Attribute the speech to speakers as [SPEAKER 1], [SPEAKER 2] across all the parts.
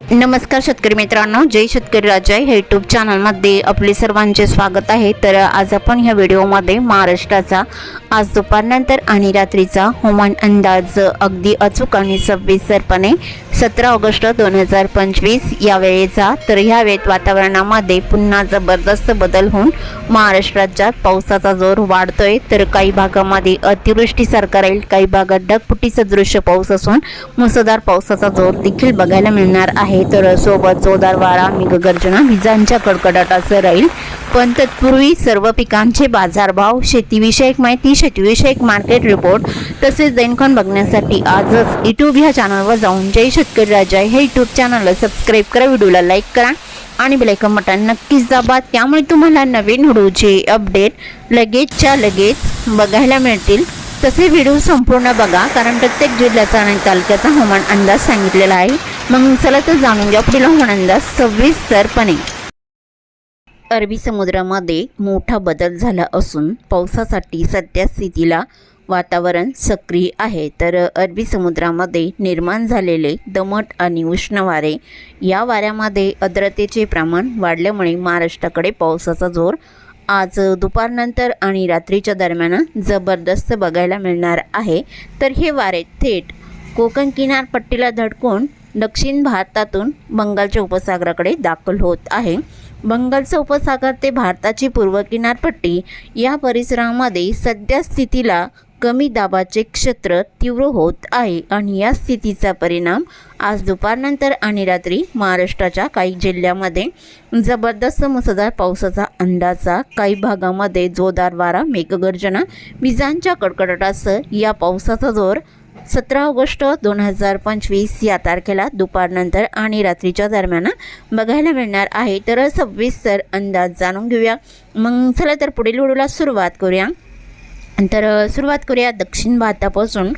[SPEAKER 1] नमस्कार शेतकरी मित्रांनो जय शेतकरी राजा. हे यूट्यूब चॅनलमध्ये आपले सर्वांचे स्वागत आहे. तर आज आपण ह्या व्हिडिओमध्ये महाराष्ट्राचा आज दुपारनंतर आणि रात्रीचा हवामान अंदाज अगदी अचूक आणि सविस्तरपणे सतरा ऑगस्ट दोन हजार पंचवीस या वेळेचा तर ह्या वेळेत वातावरणामध्ये पुन्हा जबरदस्त बदल होऊन महाराष्ट्र राज्यात पावसाचा जोर वाढतोय. तर काही भागामध्ये अतिवृष्टीसारखा राहील काही भागात ढगफुटी दृश्य पाऊस असून मुसळधार पावसाचा जोर देखील बघायला मिळणार आहे. आहे तर सोबत जोरदार वारा मेघगर्जना विजांच्या कडकडाटासह राहील. पण तत्पूर्वी सर्व पिकांचे बाजारभाव शेतीविषयक माहिती शेतीविषयक मार्केट रिपोर्ट तसेच दैनखन बघण्यासाठी आजच यूट्यूब ह्या चॅनलवर जाऊन जय शेतकरी राजा हे यूट्यूब चॅनलला सबस्क्राईब करा व्हिडिओला लाईक करा आणि बेलायकन बटन नक्कीच दाबा. त्यामुळे तुम्हाला नवीन व्हिडिओचे अपडेट लगेचच्या लगेच बघायला मिळतील. तसे व्हिडिओ संपूर्ण बघा कारण प्रत्येक जिल्ह्याचा आणि तालुक्याचा हवामान अंदाज सांगितलेला आहे. मग चला तर जाणून घ्या. पुढील हवामान सविस्तरपणे अरबी समुद्रामध्ये मोठा बदल झाला असून पावसासाठी सध्या स्थितीला वातावरण सक्रिय आहे. तर अरबी समुद्रामध्ये निर्माण झालेले दमट आणि उष्ण वारे या वाऱ्यामध्ये आर्द्रतेचे प्रमाण वाढल्यामुळे महाराष्ट्राकडे पावसाचा जोर आज दुपारनंतर आणि रात्रीच्या दरम्यान जबरदस्त बघायला मिळणार आहे. तर हे वारे थेट कोकण किनारपट्टीला धडकून दक्षिण भारतातून बंगालच्या उपसागराकडे दाखल होत आहे. बंगालचा उपसागर ते भारताची पूर्व किनारपट्टी या परिसरामध्ये सध्या स्थितीला कमी दाबाचे क्षेत्र तीव्र होत आहे आणि या स्थितीचा परिणाम आज दुपारनंतर आणि रात्री महाराष्ट्राच्या काही जिल्ह्यामध्ये जबरदस्त मुसळधार पावसाचा अंदाजा काही भागामध्ये जोरदार वारा मेघगर्जना विजांच्या कडकडाटासह या पावसाचा जोर सतरा ऑगस्ट दोन हजार पंचवीस या तारखेला दुपारनंतर आणि रात्रीच्या दरम्यान बघायला मिळणार आहे. तर सविस्तर अंदाज जाणून घेऊया. मग चला तर पुढील व्हिडिओला सुरुवात करूया. तर सुरुवात करूया दक्षिण भारतापासून.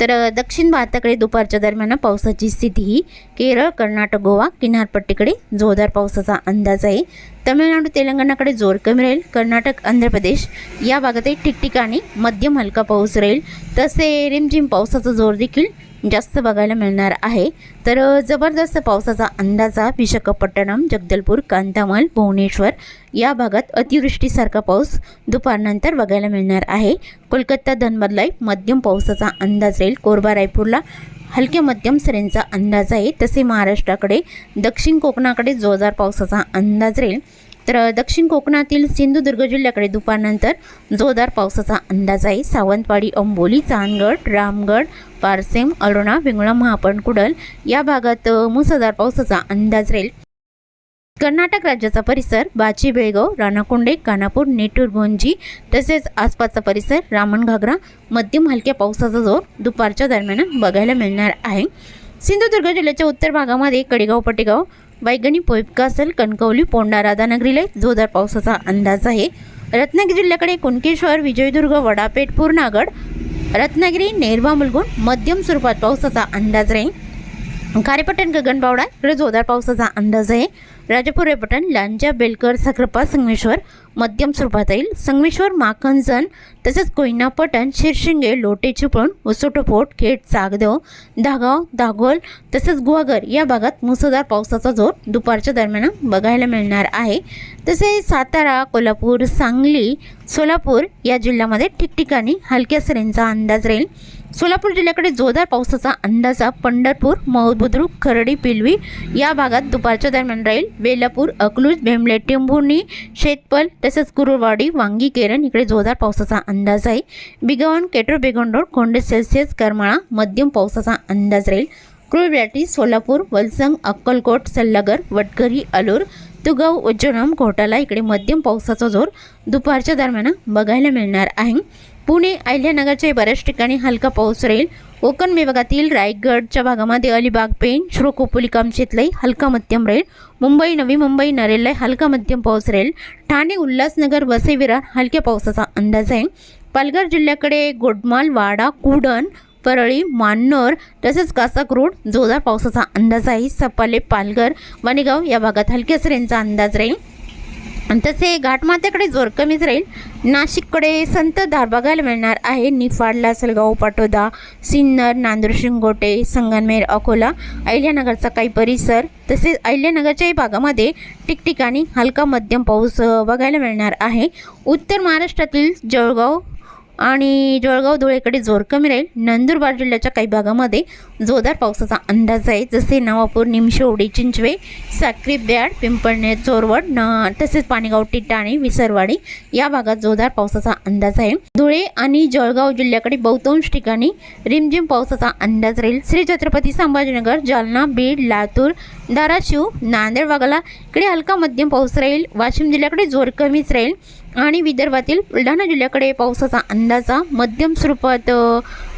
[SPEAKER 1] तर दक्षिण भारताकडे दुपारच्या दरम्यान पावसाची स्थिती ही केरळ कर्नाटक गोवा किनारपट्टीकडे जोरदार पावसाचा अंदाज आहे. तमिळनाडू तेलंगणाकडे जोर कमी राहील कर्नाटक आंध्र प्रदेश या भागातही ठिकठिकाणी मध्यम हलका पाऊस राहील. तसे रिमझिम पावसाचा जोर देखील जास्त बघायला मिळणार आहे. तर जबरदस्त पावसाचा अंदाजा विशाखापट्टणम जगदलपूर कांतामल भुवनेश्वर या भागात अतिवृष्टीसारखा पाऊस दुपारनंतर बघायला मिळणार आहे. कोलकाता धनबदलाई मध्यम पावसाचा अंदाज राहील. कोरबा रायपूरला हलक्या मध्यम सरींचा अंदाज आहे. तसे महाराष्ट्राकडे दक्षिण कोकणाकडे जोरदार पावसाचा अंदाज राहील. तर दक्षिण कोकणातील सिंधुदुर्ग जिल्ह्याकडे दुपारनंतर जोरदार पावसाचा अंदाज आहे. सावंतवाडी अंबोली चांदगड रामगड पारसेम अरोणा वेंगुळा महापण कुडल या भागात मुसळधार पावसाचा अंदाज राहील. कर्नाटक राज्याचा परिसर बाची बेळगाव राणाकोंडे कानापूर नेटूर भोंजी तसेच आसपासचा परिसर रामण घागरा मध्यम हलक्या पावसाचा जोर दुपारच्या दरम्यान बघायला मिळणार आहे. सिंधुदुर्ग जिल्ह्याच्या उत्तर भागामध्ये कडेगाव पटेगाव वैगणी पोयपकासल कणकवली पोंडा राधानगरीला जोरदार पावसाचा अंदाज आहे. रत्नागिरी जिल्ह्याकडे कुणकेश्वर विजयदुर्ग वडापेठ पूर्णागड रत्नागिरी नेरवा मुलगुण मध्यम स्वरूपात पावसाचा अंदाज राहील. खारेपट्टण गगनबावडा इकडे जोरदार पावसाचा अंदाज आहे राजापूर रेपटण लांजा बेलकर साखरपा संगमेश्वर मध्यम स्वरूपात येईल संगमेश्वर माखनजन तसेच कोयनापटण शिरशिंगे लोटे चिपळूण उसोटोफोट खेड चागदेव धागाव दागोल तसेच गुहागर या भागात मुसळधार पावसाचा जोर दुपारच्या दरम्यान बघायला मिळणार आहे. तसेच सातारा कोल्हापूर सांगली सोलापूर या जिल्ह्यामध्ये ठिकठिकाणी हलक्या सरींचा अंदाज राहील. सोलापूर जिल्ह्याकडे जोरदार पावसाचा अंदाजा पंढरपूर मौदबुद्रुक खरडी पिलवी या भागात दुपारच्या दरम्यान राहील. वेलापूर अकलूज भेमले टेंभुर्णी शेतपल तसेच कुरुरवाडी वांगी केरन इकडे जोरदार पावसाचा अंदाज आहे. बिगवण केटूर बेगोंडोर कोंडे सेल्सिअस करमाळा मध्यम पावसाचा अंदाज राहील. क्रुळब्याटी सोलापूर वलसंग अक्कलकोट सल्लागर वटकरी अलूर तुगाव उज्जनम घोटाला इकडे मध्यम पावसाचा जोर दुपारच्या दरम्यान बघायला मिळणार आहे. पुणे अहिल्यानगरच्या बऱ्याच ठिकाणी हलका पाऊस राहील. कोकण विभागातील रायगडच्या भागामध्ये अलिबाग पेण श्रोकोपोली कामशेतलाही हलका मध्यम राहील. मुंबई नवी मुंबई नरेला हलका मध्यम पाऊस राहील. ठाणे उल्हासनगर वसई विरार हलक्या पावसाचा अंदाज आहे. पालघर जिल्ह्याकडे गोडमाल वाडा कुडण परळी मान्नोर तसेच कासाकरोड जोरदार पावसाचा अंदाज आहे. सपाले पालघर वनेगाव या भागात हलक्या सरींचा अंदाज राहील. तसे घाटमाथ्याकडे जोर कमीच राहील. नाशिककडे संतधार बघायला मिळणार आहे. निफाड लासलगाव पाटोदा सिन्नर नांदूर शिंगोटे संगनमेर अकोला अहिल्यानगरचा काही परिसर तसेच अहिल्यानगरच्याही भागामध्ये ठिकठिकाणी हलका मध्यम पाऊस बघायला मिळणार आहे. उत्तर महाराष्ट्रातील जळगाव आणि जळगाव धुळेकडे जोर कमी राहील. नंदुरबार जिल्ह्याच्या काही भागामध्ये जोरदार पावसाचा अंदाज आहे. जसे नवापूर निमशेवडी चिंचवे साक्री ब्याड पिंपळनेर चोरवड न तसेच पाणीगाव टिटाणे विसरवाडी या भागात जोरदार पावसाचा अंदाज आहे. धुळे आणि जळगाव जिल्ह्याकडे बहुतांश ठिकाणी रिमझिम पावसाचा अंदाज राहील. श्री छत्रपती संभाजीनगर जालना बीड लातूर धाराशिव नांदेड भागाला इकडे हलका मध्यम पाऊस राहील. वाशिम जिल्ह्याकडे जोर कमीच राहील. आणि विदर्भातील बुलढाणा जिल्ह्याकडे पावसाचा अंदाजा मध्यम स्वरूपात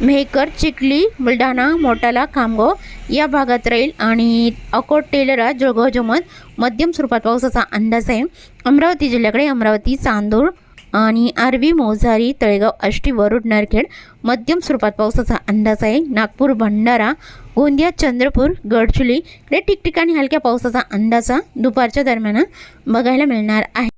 [SPEAKER 1] मेहकर चिखली बुलढाणा मोटाला खामगाव या भागात राहील आणि अकोट टेलरा जळगाव जमत मध्यम स्वरूपात पावसाचा अंदाज आहे. अमरावती जिल्ह्याकडे अमरावती चांदूर आणि आरवी मोझारी तळेगाव आष्टी वरुड नरखेड मध्यम स्वरूपात पावसाचा अंदाज आहे. नागपूर भंडारा गोंदिया चंद्रपूर गडचुली इकडे ठिकठिकाणी हलक्या पावसाचा अंदाजा दुपारच्या दरम्यान बघायला मिळणार आहे.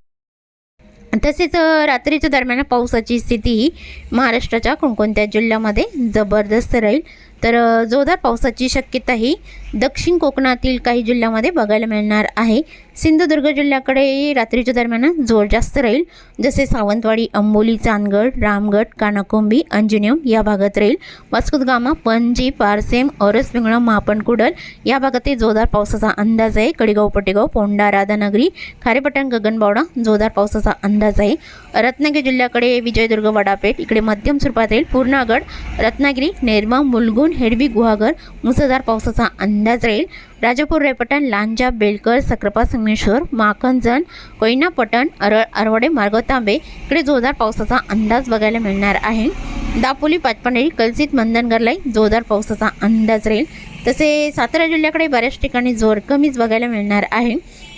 [SPEAKER 1] तसेच रात्रीच्या दरम्यान पावसाची स्थिती ही महाराष्ट्राच्या कोणकोणत्या जिल्ह्यामध्ये जबरदस्त राहील तर जोरदार पावसाची शक्यता ही दक्षिण कोकणातील काही जिल्ह्यामध्ये बघायला मिळणार आहे. सिंधुदुर्ग जिल्ह्याकडे रात्रीच्या दरम्यान जोर जास्त राहील जसे सावंतवाडी अंबोली चांदगड रामगड कानाकोंबी अंजनेम या भागात राहील. वास्कोदगामा पणजी पारसेम औरस पिंगळा मापण कुडल या भागात जोरदार पावसाचा अंदाज आहे. कडेगाव पटेगाव पोंडा राधानगरी खारेपटण गगनबावडा जोरदार पावसाचा अंदाज आहे. रत्नागिरी जिल्ह्याकडे विजयदुर्ग वडापेठ इकडे मध्यम स्वरूपात राहील. पूर्णागड रत्नागिरी नेरमा मुलगुण हेडबी गुहागर मुसळधार पावसाचा अंदाज राहील. राजापूर रेपटण लांजा बेलकर सक्रापा संगमेश्वर माखनजण कोयनापटण अरळ अरवडे मार्ग तांबे इकडे जोरदार पावसाचा अंदाज बघायला मिळणार आहे. दापोली पाचपांडेरी कलसित मंदनगरलाही जोरदार पावसाचा अंदाज राहील. तसे सातारा जिल्ह्याकडे बऱ्याच ठिकाणी जोर कमीच बघायला मिळणार आहे.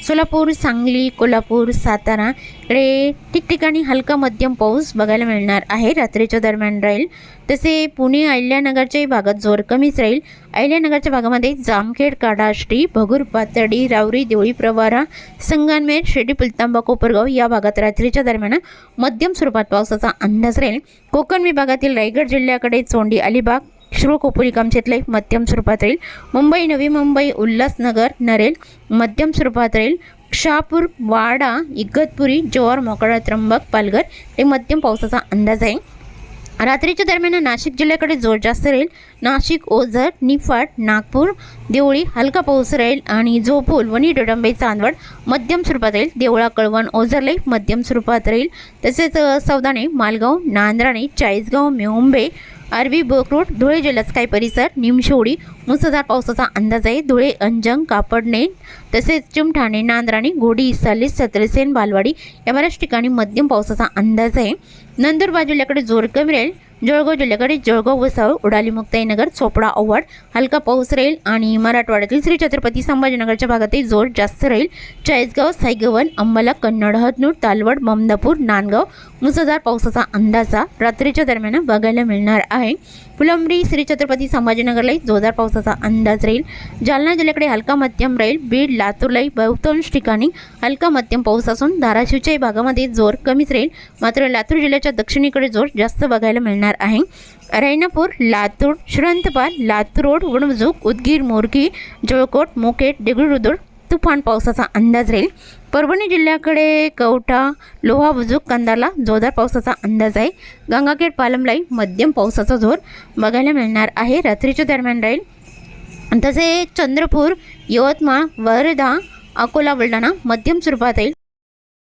[SPEAKER 1] सोलापूर सांगली कोल्हापूर सातारा इकडे ठिकठिकाणी हलका मध्यम पाऊस बघायला मिळणार आहे. रात्रीच्या दरम्यान राहील. तसे पुणे अहिल्यानगरच्याही भागात जोर कमीच राहील. अहिल्यानगरच्या भागामध्ये जामखेड काडाष्टी भगूर पातळी रावरी देवळी प्रवारा संगमनेर शिर्डी पुलतांबा कोपरगाव या भागात रात्रीच्या दरम्यान मध्यम स्वरूपात पावसाचा अंदाज राहील. कोकण विभागातील रायगड जिल्ह्याकडे चोंडी अलिबाग शिरोकोपुरी कामशेतले मध्यम स्वरूपात राहील. मुंबई नवी मुंबई उल्हासनगर नरेल मध्यम स्वरूपात राहील. शहापूर वाडा इगतपुरी जोर मोकळा त्र्यंबक पालघर हे मध्यम पावसाचा अंदाज आहे. रात्रीच्या दरम्यान नाशिक जिल्ह्याकडे जोर जास्त राहील. नाशिक ओझर निफाड नागपूर देवळी हलका पाऊस राहील आणि जोपूल वणी डोडंबे चांदवड मध्यम स्वरूपात राहील. देवळा कळवण ओझरले मध्यम स्वरूपात राहील. तसेच सौदाणे मालगाव नांद्राणे चाळीसगाव मेहुंबे अरबी बोकरोड धुळे जिल्ह्यात काही परिसर निमशोडी मुसळधार पावसाचा अंदाज आहे. धुळे अंजंग कापडणे तसेच चिमठाणे नांद्राणे घोडी सालीस सत्रसेन बालवाडी या बऱ्याच ठिकाणी मध्यम पावसाचा अंदाज आहे. नंदुरबार जिल्ह्याकडे जोर कमी राहील. जळगाव जिल्ह्याकडे जळगाव वसाळ उडाली मुक्ताईनगर चोपडा ओवाड हलका पाऊस राहील आणि मराठवाड्यातील श्री छत्रपती संभाजीनगरच्या भागातही जोर जास्त राहील. चाळीसगाव साईगवन अंबाला कन्नड हतनूर तालवड ममदापूर नांदगाव मुसळधार पावसाचा अंदाजा रात्रीच्या दरम्यान बघायला मिळणार आहे. फुलंब्री श्री छत्रपती संभाजीनगरलाही जोरदार पावसाचा अंदाज राहील. जालना जिल्ह्याकडे हलका मध्यम राहील. बीड लातूरलाही बहुतांश ठिकाणी हलका मध्यम पाऊस असून धाराशिवच्याही भागामध्ये जोर कमीच राहील. मात्र लातूर जिल्ह्याच्या दक्षिणेकडे जोर जास्त बघायला मिळणार आहे. रैनापूर लातूर श्रंतपाल लातूर रोड वणमजूक उदगीर मोरगी जळकोट मोकेट देगलूरुदूर तुफान पावसाचा अंदाज राहील. परभणी जिल्ह्याकडे कवठा लोहा बुजुक कंदाला जोरदार पावसाचा अंदाज आहे. गंगाखेड पालमलाई मध्यम पावसाचा जोर बघायला मिळणार आहे. रात्रीच्या दरम्यान राहील. तसे चंद्रपूर यवतमाळ वर्धा अकोला बुलढाणा मध्यम स्वरूपात येईल.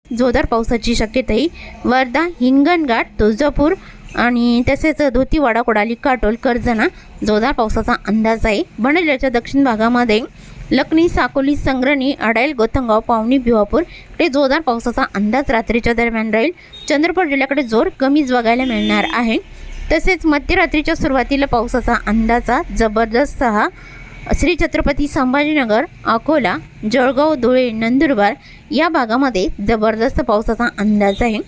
[SPEAKER 1] जोरदार पावसाची शक्यताही. वर्धा हिंगणघाट तुळजापूर आणि तसेच धोतीवाडा कोडाली काटोल कर्जना जोरदार पावसाचा अंदाज आहे. बुलढाणा दक्षिण भागामध्ये लखनी साकोली संग्रणी अडाईल गोतंगाव पावणी भिवापूर इकडे जोरदार पावसाचा अंदाज रात्रीच्या दरम्यान राहील. चंद्रपूर जिल्ह्याकडे जोर कमीच बघायला मिळणार आहे. तसेच मध्यरात्रीच्या सुरुवातीला पावसाचा अंदाजा जबरदस्त हा. श्री छत्रपती संभाजीनगर अकोला जळगाव धुळे नंदुरबार या भागामध्ये जबरदस्त पावसाचा अंदाज आहे.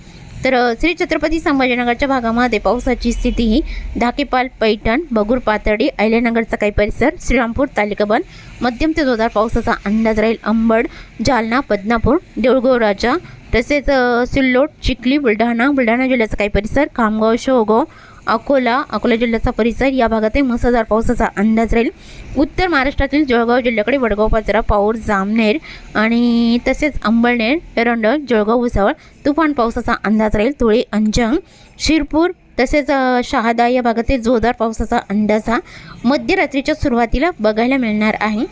[SPEAKER 1] तर श्री छत्रपती संभाजीनगरच्या भागामध्ये पावसाची स्थिती ही धाकेपाल पैठण बगूर पातळी अहिल्यानगरचा काही परिसर श्रीरामपूर तालिकाबंद मध्यम ते जोरदार पावसाचा अंदाज राहील. अंबड जालना बदनापूर देऊळगाव तसेच सिल्लोड चिखली बुलढाणा बुलढाणा जिल्ह्याचा काही परिसर खामगाव शेवगाव अकोला अकोला जिल्ह्याचा परिसर या भागातही मुसळधार पावसाचा अंदाज राहील. उत्तर महाराष्ट्रातील जळगाव जिल्ह्याकडे वडगाव पाचरा पाऊर जामनेर आणि तसेच अंबळनेर एरंडळ जळगाव भुसावळ तुफान पावसाचा अंदाज राहील. तुळे अंजंग शिरपूर तसेच शहादा या भागातील जोरदार पावसाचा अंदाज हा मध्यरात्रीच्या सुरुवातीला बघायला मिळणार आहे.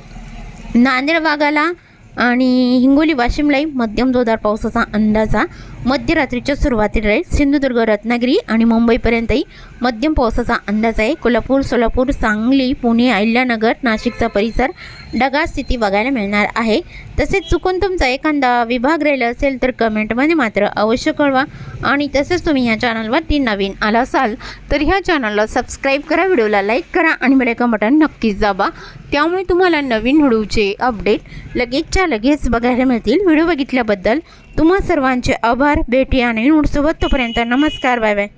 [SPEAKER 1] नांदेड भागाला आणि हिंगोली वाशिमलाही मध्यम जोरदार पावसाचा अंदाज हा मध्यरात्रीच्या सुरुवातीला राहील सिंधुदुर्ग रत्नागिरी आणि मुंबईपर्यंतही. मध्यम पावसाचा अंदाज आहे. कोल्हापूर सोलापूर सांगली पुणे अहिल्यानगर नाशिकचा परिसर ढगाळ स्थिती बघायला मिळणार आहे. तसेच चुकून तुमचा एखादा विभाग राहिला असेल तर कमेंटमध्ये मात्र अवश्य कळवा. आणि तसेच तुम्ही ह्या चॅनलवरती नवीन आला असाल तर ह्या चॅनलला सबस्क्राईब करा व्हिडिओला लाईक करा आणि बेलायकन बटन नक्कीच दाबा. त्यामुळे तुम्हाला नवीन व्हिडिओचे अपडेट लगेचच्या लगेच बघायला मिळतील. व्हिडिओ बघितल्याबद्दल तुम्हा सर्वांचे आभार भेटी आणि नोटसोबत तोपर्यंत नमस्कार बाय बाय.